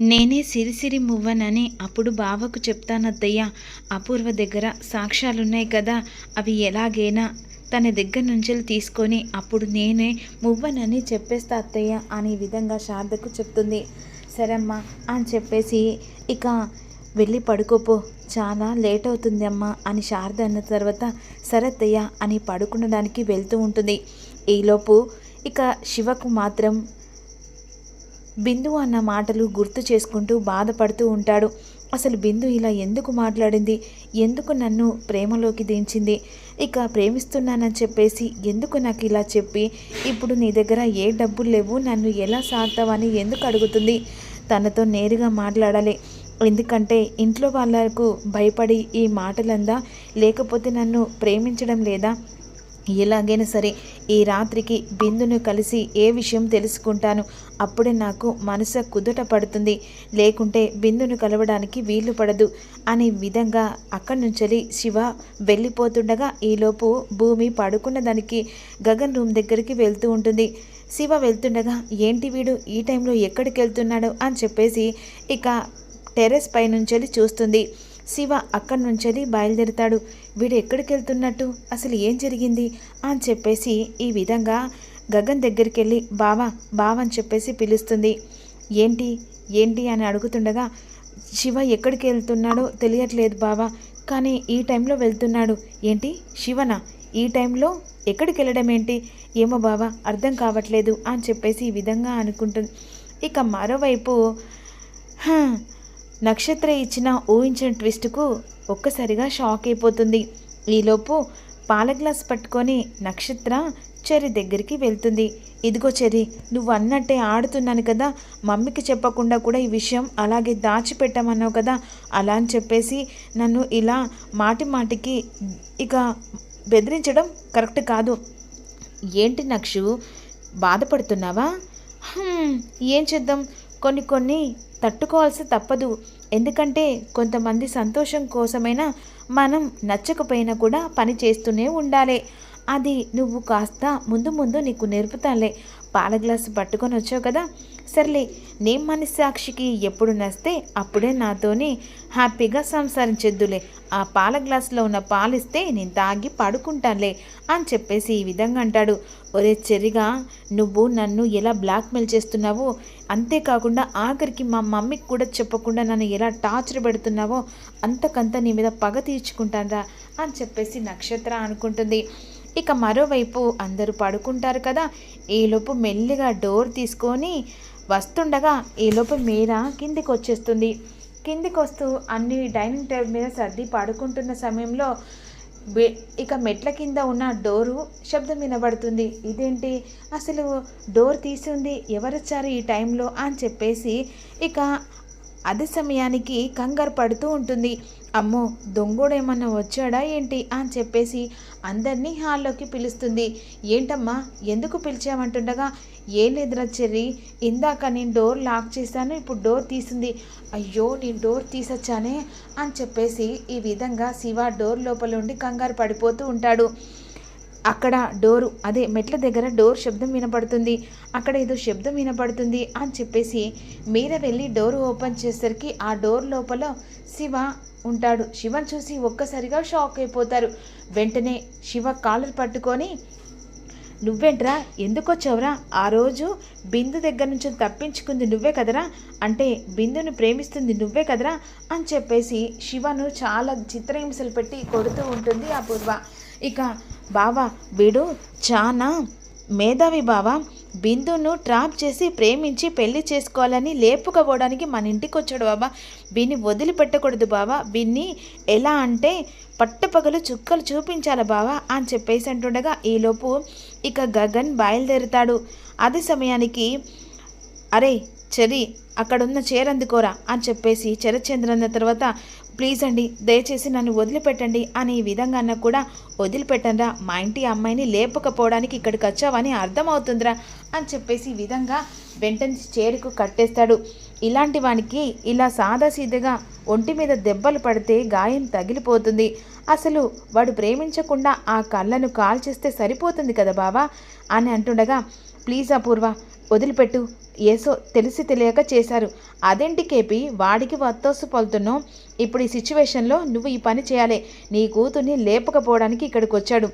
నేనే సిరిసిరి మువ్వనని అప్పుడు బావకు చెప్తానత్తయ్య. అపూర్వ దగ్గర సాక్ష్యాలున్నాయి కదా అవి ఎలాగైనా తన దగ్గర నుంచి తీసుకొని అప్పుడు నేనే మువ్వనని చెప్పేస్తా అత్తయ్య అనే విధంగా శారదకు చెప్తుంది. సరేమ్మా అని చెప్పేసి ఇక వెళ్ళి పడుకోపో చాలా లేట్ అవుతుంది అమ్మా అని శారద అన్న తర్వాత సరే అత్తయ్య అని పడుకునడానికి వెళ్తూ ఉంటుంది. ఈలోపు ఇక శివకు మాత్రం బిందు అన్న మాటలు గుర్తు చేసుకుంటూ బాధపడుతూ ఉంటాడు. అసలు బిందు ఇలా ఎందుకు మాట్లాడింది? ఎందుకు నన్ను ప్రేమలోకి దించింది? ఇక ప్రేమిస్తున్నానని చెప్పేసి ఎందుకు నాకు ఇలా చెప్పి ఇప్పుడు నీ దగ్గర ఏ డబ్బులు లేవు నన్ను ఎలా సాగుతావని ఎందుకు అడుగుతుంది? తనతో నేరుగా మాట్లాడాలి. ఎందుకంటే ఇంట్లో వాళ్ళకు భయపడి ఈ మాటలందా? లేకపోతే నన్ను ప్రేమించడం లేదా? ఎలాగైనా సరే ఈ రాత్రికి బిందును కలిసి ఏ విషయం తెలుసుకుంటాను? అప్పుడే నాకు మనసు కుదుట పడుతుంది. లేకుంటే బిందును కలవడానికి వీలు పడదు. అనే విధంగా అక్కడి నుంచి శివ వెళ్ళిపోతుండగా ఈలోపు భూమి పడుకున్న దానికి గగన్ రూమ్ దగ్గరికి వెళ్తూ ఉంటుంది. శివ వెళ్తుండగా ఏంటి వీడు? ఈ టైంలో ఎక్కడికి వెళ్తున్నాడు అని చెప్పేసి ఇక టెర్రస్ పై నుంచి చూస్తుంది. శివ అక్కడి నుంచి బయలుదేరుతాడు. వీడు ఎక్కడికి వెళ్తున్నట్టు అసలు ఏం జరిగింది? అని చెప్పేసి ఈ విధంగా గగన్ దగ్గరికి వెళ్ళి బావా బావ అని చెప్పేసి పిలుస్తుంది. ఏంటి? ఏంటి? అని అడుగుతుండగా శివ ఎక్కడికి వెళ్తున్నాడో తెలియట్లేదు బావా కానీ ఈ టైంలో వెళ్తున్నాడు. ఏంటి? శివనా? ఈ టైంలో ఎక్కడికి వెళ్ళడం ఏంటి? ఏమో బావా అర్థం కావట్లేదు. అని చెప్పేసి ఈ విధంగా అనుకుంటుంది ఇక మరోవైపు నక్షత్ర ఇచ్చిన ఊహించిన ట్విస్ట్కు ఒక్కసారిగా షాక్ అయిపోతుంది. ఈలోపు పాల గ్లాస్ పట్టుకొని నక్షత్ర చెరి దగ్గరికి వెళ్తుంది. ఇదిగో చెరి నువ్వు అన్నట్టే ఆడుతున్నాను కదా. మమ్మీకి చెప్పకుండా కూడా ఈ విషయం అలాగే దాచిపెట్టామన్నావు కదా. అలా అని చెప్పేసి నన్ను ఇలా మాటి మాటికి ఇక బెదిరించడం కరెక్ట్ కాదు. ఏంటి నక్షు బాధపడుతున్నావా? ఏం చేద్దాం? కొన్ని కొన్ని తట్టుకోవాల్సి తప్పదు. ఎందుకంటే కొంతమంది సంతోషం కోసమైనా మనం నచ్చకపోయినా కూడా పని చేస్తూనే ఉండాలి. అది నువ్వు కాస్త ముందు ముందు నీకు నేర్పుతాలే పాల గ్లాసు పట్టుకొని వచ్చావు కదా? సర్లే నీ మనస్సాక్షికి ఎప్పుడు నస్తే అప్పుడే నాతోని హ్యాపీగా సంసారించేద్దులే. ఆ పాల గ్లాసులో ఉన్న పాలిస్తే నేను తాగి పడుకుంటానులే అని చెప్పేసి ఈ విధంగా అంటాడు. ఒరే చెరిగా నువ్వు నన్ను ఎలా బ్లాక్మెయిల్ చేస్తున్నావో అంతేకాకుండా ఆఖరికి మా మమ్మీకి కూడా చెప్పకుండా నన్ను ఎలా టార్చర్ పెడుతున్నావో అంతకంత నీ మీద పగ తీర్చుకుంటానరా అని చెప్పేసి నక్షత్ర అనుకుంటుంది. ఇక మరోవైపు అందరూ పడుకుంటారు కదా ఈలోపు మెల్లిగా డోర్ తీసుకొని వస్తుండగా ఈలోపు మీరా కిందికి వచ్చేస్తుంది కిందికి వస్తూ అన్ని డైనింగ్ టేబుల్ మీద సర్ది పడుకుంటున్న సమయంలో ఇక మెట్ల కింద ఉన్న డోరు శబ్దం వినబడుతుంది. ఇదేంటి? అసలు డోర్ తీసి ఉంది ఎవరొచ్చారు ఈ టైంలో అని చెప్పేసి ఇక అదే సమయానికి కంగారు పడుతూ ఉంటుంది. అమ్మో దొంగోడేమన్నా వచ్చాడా ఏంటి అని చెప్పేసి అందరినీ హాల్లోకి పిలుస్తుంది. ఏంటమ్మా ఎందుకు పిలిచామంటుండగా ఏం లేదురా చెర్రి ఇందాక నేను డోర్ లాక్ చేశాను ఇప్పుడు డోర్ తీసింది. అయ్యో నేను డోర్ తీసొచ్చానే అని చెప్పేసి ఈ విధంగా శివ డోర్ లోపల ఉండి కంగారు పడిపోతూ ఉంటాడు. అక్కడ డోరు అదే మెట్ల దగ్గర డోర్ శబ్దం వినపడుతుంది. అక్కడ ఏదో శబ్దం వినపడుతుంది అని చెప్పేసి మీర వెళ్ళి డోర్ ఓపెన్ చేసరికి ఆ డోర్ లోపల శివ ఉంటాడు. శివన్ చూసి ఒక్కసారిగా షాక్ అయిపోతారు. వెంటనే శివ కాలర్ పట్టుకొని నువ్వేంట్రా? ఎందుకు వచ్చావురా? ఆ రోజు బిందు దగ్గర నుంచి తప్పించుకుంది నువ్వే కదరా? అంటే బిందును ప్రేమిస్తుంది నువ్వే కదరా? అని చెప్పేసి శివను చాలా చిత్రహింసలు పెట్టి కొడుతూ ఉంటుంది ఆ పూర్వ. ఇక బావా వీడు చాలా మేధావి బావా. బిందును ట్రాప్ చేసి ప్రేమించి పెళ్ళి చేసుకోవాలని లేపుకపోవడానికి మన ఇంటికి వచ్చాడు బాబా వీన్ని వదిలిపెట్టకూడదు బావా. వీన్ని ఎలా అంటే పట్టపగలు చుక్కలు చూపించాలి బావా అని చెప్పేసి అంటుండగా ఈలోపు ఇక గగన్ బయలుదేరుతాడు. అదే సమయానికి అరే చెరి అక్కడున్న చీర అందుకోరా అని చెప్పేసి చరచంద్ర అన్న తర్వాత ప్లీజ్ అండి దయచేసి నన్ను వదిలిపెట్టండి అని ఈ విధంగా అన్న కూడా వదిలిపెట్టండిరా. మా ఇంటి అమ్మాయిని లేపకపోవడానికి ఇక్కడికి వచ్చావని అర్థమవుతుందిరా అని చెప్పేసి ఈ విధంగా వెంటనే చేరుకు కట్టేస్తాడు. ఇలాంటి వానికి ఇలా సాదాసీదగా ఒంటి మీద దెబ్బలు పడితే గాయం తగిలిపోతుంది. అసలు వాడు ప్రేమించకుండా ఆ కళ్ళను కాల్చేస్తే సరిపోతుంది కదా బావా అని అంటుండగా ప్లీజ్ అపూర్వ వదిలిపెట్టు. ఏసో తెలిసి తెలియక చేశారు. అదేంటి కేపి? వాడికి వత్తోసు పలుతున్నావు. ఇప్పుడు ఈ సిచ్యువేషన్లో నువ్వు ఈ పని చేయాలి. నీ కూతుర్ని లేపకపోవడానికి ఇక్కడికి వచ్చాడు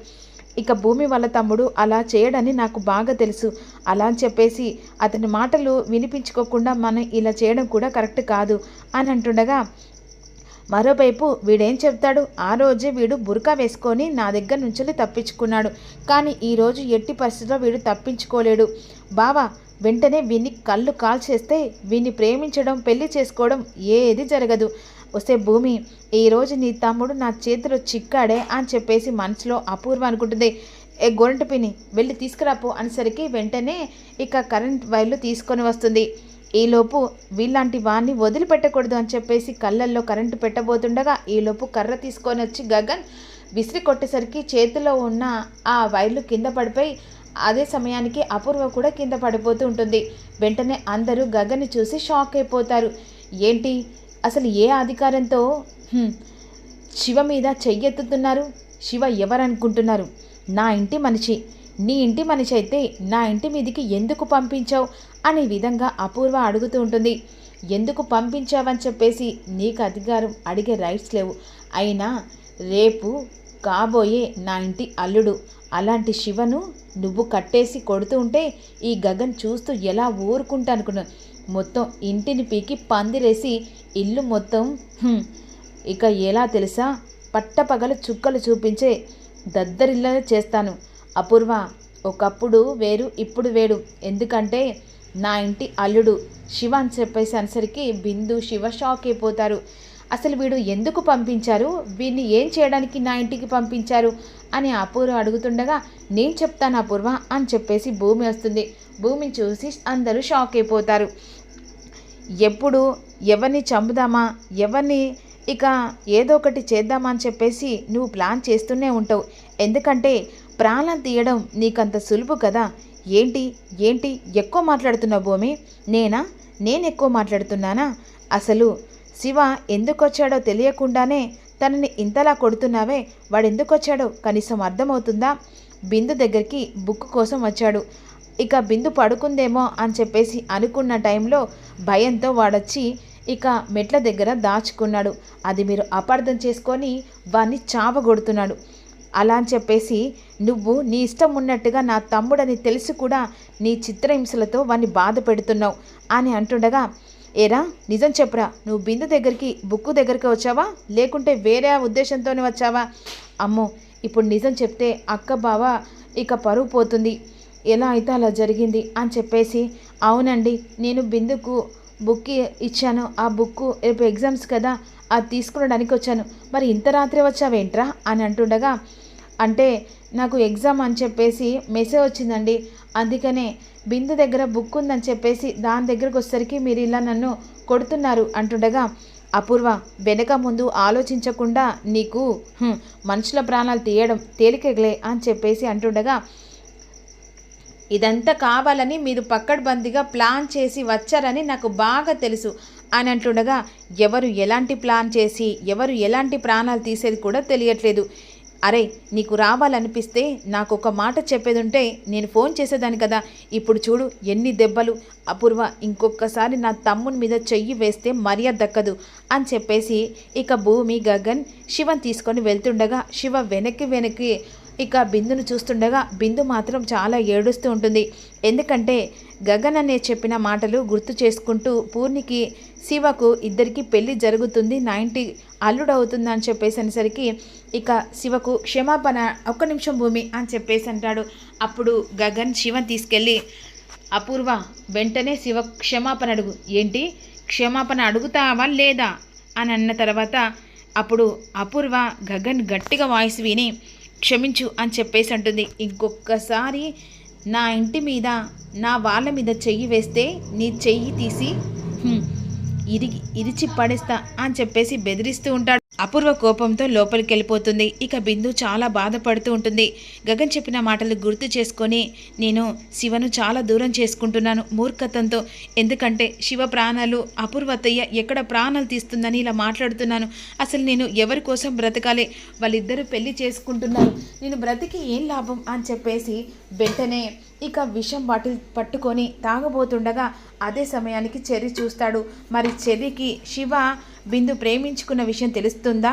ఇక భూమి వాళ్ళ తమ్ముడు అలా చేయడని నాకు బాగా తెలుసు. అలా అని చెప్పేసి అతని మాటలు వినిపించుకోకుండా మనం ఇలా చేయడం కూడా కరెక్ట్ కాదు అని అంటుండగా మరోవైపు వీడేం చెప్తాడు? ఆ రోజే వీడు బురకా వేసుకొని నా దగ్గర నుంచి తప్పించుకున్నాడు. కానీ ఈరోజు ఎట్టి పరిస్థితిలో వీడు తప్పించుకోలేడు. బావా వెంటనే వీన్ని కళ్ళు కాల్చేస్తే వీన్ని ప్రేమించడం పెళ్ళి చేసుకోవడం ఏది జరగదు. వస్తే భూమి ఈరోజు నీ తమ్ముడు నా చేతిలో చిక్కాడే అని చెప్పేసి మనసులో అపూర్వ అనుకుంటుంది. ఏ గొరంట పిని వెళ్ళి తీసుకురాపు అనేసరికి వెంటనే ఇక కరెంట్ వైర్లు తీసుకొని వస్తుంది. ఈలోపు వీళ్ళంటి వాడిని వదిలిపెట్టకూడదు అని చెప్పేసి కళ్ళల్లో కరెంటు పెట్టబోతుండగా ఈలోపు కర్ర తీసుకొని వచ్చి గగన్ విసిరి కొట్టేసరికి చేతిలో ఉన్న ఆ వైర్లు కింద పడిపోయి అదే సమయానికి అపూర్వ కూడా కింద పడిపోతూ ఉంటుంది. వెంటనే అందరూ గగన్ని చూసి షాక్ అయిపోతారు. ఏంటి? అసలు ఏ అధికారంతో? శివ మీద చెయ్యెత్తుతున్నారు. శివ ఎవరనుకుంటున్నారు? నా ఇంటి మనిషి. నీ ఇంటి మనిషి అయితే నా ఇంటి మీదికి ఎందుకు పంపించావు? అనే విధంగా అపూర్వ అడుగుతూ ఉంటుంది. ఎందుకు పంపించావని చెప్పేసి నీకు అధికారం అడిగే రైట్స్ లేవు. అయినా రేపు కాబోయే నా ఇంటి అల్లుడు. అలాంటి శివను నువ్వు కట్టేసి కొడుతూ ఉంటే ఈ గగన్ చూస్తూ ఎలా ఊరుకుంటా అనుకున్నాను మొత్తం ఇంటిని పీకి పందిరేసి ఇల్లు మొత్తం ఇక ఎలా తెలుసా? పట్టపగలు చుక్కలు చూపించే దద్దరిల్లా చేస్తాను. అపూర్వ ఒకప్పుడు వేరు ఇప్పుడు వేడు. ఎందుకంటే నా ఇంటి అల్లుడు శివ అని చెప్పేసి అనేసరికి బిందు శివ షాక్ అయిపోతారు. అసలు వీడు ఎందుకు పంపించారు? వీడిని ఏం చేయడానికి నా ఇంటికి పంపించారు? అని అపూర్వ అడుగుతుండగా నేను చెప్తాను అపూర్వ అని చెప్పేసి భూమి వస్తుంది. భూమిని చూసి అందరూ షాక్ అయిపోతారు. ఎప్పుడు? ఎవరిని చంపుదామా? ఎవరిని? ఇక ఏదో ఒకటి చేద్దామా? అని చెప్పేసి నువ్వు ప్లాన్ చేస్తూనే ఉంటావు. ఎందుకంటే ప్రాణం తీయడం నీకంత సులువు కదా. ఏంటి? ఏంటి? ఎక్కువ మాట్లాడుతున్నావు భూమి? నేనా? నేను ఎక్కువ మాట్లాడుతున్నానా? అసలు శివ ఎందుకు వచ్చాడో తెలియకుండానే తనని ఇంతలా కొడుతున్నావే? వాడెందుకొచ్చాడో కనీసం అర్థమవుతుందా? బిందు దగ్గరికి బుక్ కోసం వచ్చాడు. ఇక బిందు పడుకుందేమో అని చెప్పేసి అనుకున్న టైంలో భయంతో వాడొచ్చి ఇక మెట్ల దగ్గర దాచుకున్నాడు. అది మీరు అపార్థం చేసుకొని వాణ్ణి చావగొడుతున్నాడు. అలా అని చెప్పేసి నువ్వు నీ ఇష్టం ఉన్నట్టుగా నా తమ్ముడని తెలిసి కూడా నీ చిత్రహింసలతో వాణ్ణి బాధ పెడుతున్నావు అని అంటుండగా ఏరా నిజం చెప్పరా నువ్వు బిందు దగ్గరికి బుక్కు దగ్గరికి వచ్చావా? లేకుంటే వేరే ఉద్దేశంతోనే వచ్చావా? అమ్మో ఇప్పుడు నిజం చెప్తే అక్క బావ ఇక పరువు పోతుంది. ఎలా అయితే అలా జరిగింది అని చెప్పేసి అవునండి నేను బిందుకు బుక్ ఇచ్చాను. ఆ బుక్ రేపు ఎగ్జామ్స్ కదా అది తీసుకునడానికి వచ్చాను. మరి ఇంత రాత్రి వచ్చావేంట్రా? అని అంటుండగా అంటే నాకు ఎగ్జామ్ అని చెప్పేసి మెసేజ్ వచ్చిందండి. అందుకనే బిందు దగ్గర బుక్ ఉందని చెప్పేసి దాని దగ్గరకు వచ్చేసరికి మీరు ఇలా నన్ను కొడుతున్నారు అంటుండగా అపూర్వ వెనక ముందు ఆలోచించకుండా నీకు మనుషుల ప్రాణాలు తీయడం తేలికగలే అని చెప్పేసి అంటుండగా ఇదంతా కావాలని మీరు పక్కడ్బందీగా ప్లాన్ చేసి వచ్చారని నాకు బాగా తెలుసు అని అంటుండగా ఎవరు ఎలాంటి ప్లాన్ చేసి ఎవరు ఎలాంటి ప్రాణాలు తీసేది కూడా తెలియట్లేదు. అరే నీకు రావాలనిపిస్తే నాకు ఒక మాట చెప్పేది ఉంటే నేను ఫోన్ చేసేదాన్ని కదా. ఇప్పుడు చూడు ఎన్ని దెబ్బలు. అపూర్వ ఇంకొకసారి నా తమ్ముని మీద చెయ్యి వేస్తే మర్యాద దక్కదు అని చెప్పేసి ఇక భూమి గగన్ శివన్ తీసుకొని వెళ్తుండగా శివ వెనక్కి వెనక్కి ఇక బిందును చూస్తుండగా బిందు మాత్రం చాలా ఏడుస్తూ ఉంటుంది. ఎందుకంటే గగన్ అనే చెప్పిన మాటలు గుర్తు చేసుకుంటూ పూర్ణికి శివకు ఇద్దరికి పెళ్ళి జరుగుతుంది నైంటీ అల్లుడు అవుతుందని అని చెప్పేసి అనేసరికి ఇక శివకు క్షమాపణ ఒక్క నిమిషం భూమి అని చెప్పేసి అంటాడు అప్పుడు గగన్ శివన్ తీసుకెళ్ళి అపూర్వ వెంటనే శివ క్షమాపణ అడుగు. ఏంటి? క్షమాపణ అడుగుతావా లేదా? అని అన్న తర్వాత అప్పుడు అపూర్వ గగన్ గట్టిగా వాయిస్ విని క్షమించు అని చెప్పేసి అంటుంది ఇంకొకసారి నా ఇంటి మీద నా వాళ్ళ మీద చెయ్యి వేస్తే నీ చెయ్యి తీసి ఇరిగి ఇరిచి పడేస్తా అని చెప్పేసి బెదిరిస్తూ ఉంటాడు. అపూర్వ కోపంతో లోపలికి వెళ్ళిపోతుంది ఇక బిందు చాలా బాధపడుతూ ఉంటుంది. గగన్ చెప్పిన మాటలు గుర్తు చేసుకొని నేను శివను చాలా దూరం చేసుకుంటున్నాను మూర్ఖతంతో. ఎందుకంటే శివ ప్రాణాలు అపూర్వతయ్య ఎక్కడ ప్రాణాలు తీస్తుందని ఇలా మాట్లాడుతున్నాను. అసలు నేను ఎవరి కోసం బ్రతకాలి? వాళ్ళిద్దరూ పెళ్ళి చేసుకుంటున్నారు. నేను బ్రతికి ఏం లాభం? అని చెప్పేసి వెంటనే ఇక విషం బాటిల్ పట్టుకొని తాగబోతుండగా అదే సమయానికి చెర్రి చూస్తాడు. మరి చెర్రికి శివ బిందు ప్రేమించుకున్న విషయం తెలుస్తుందా?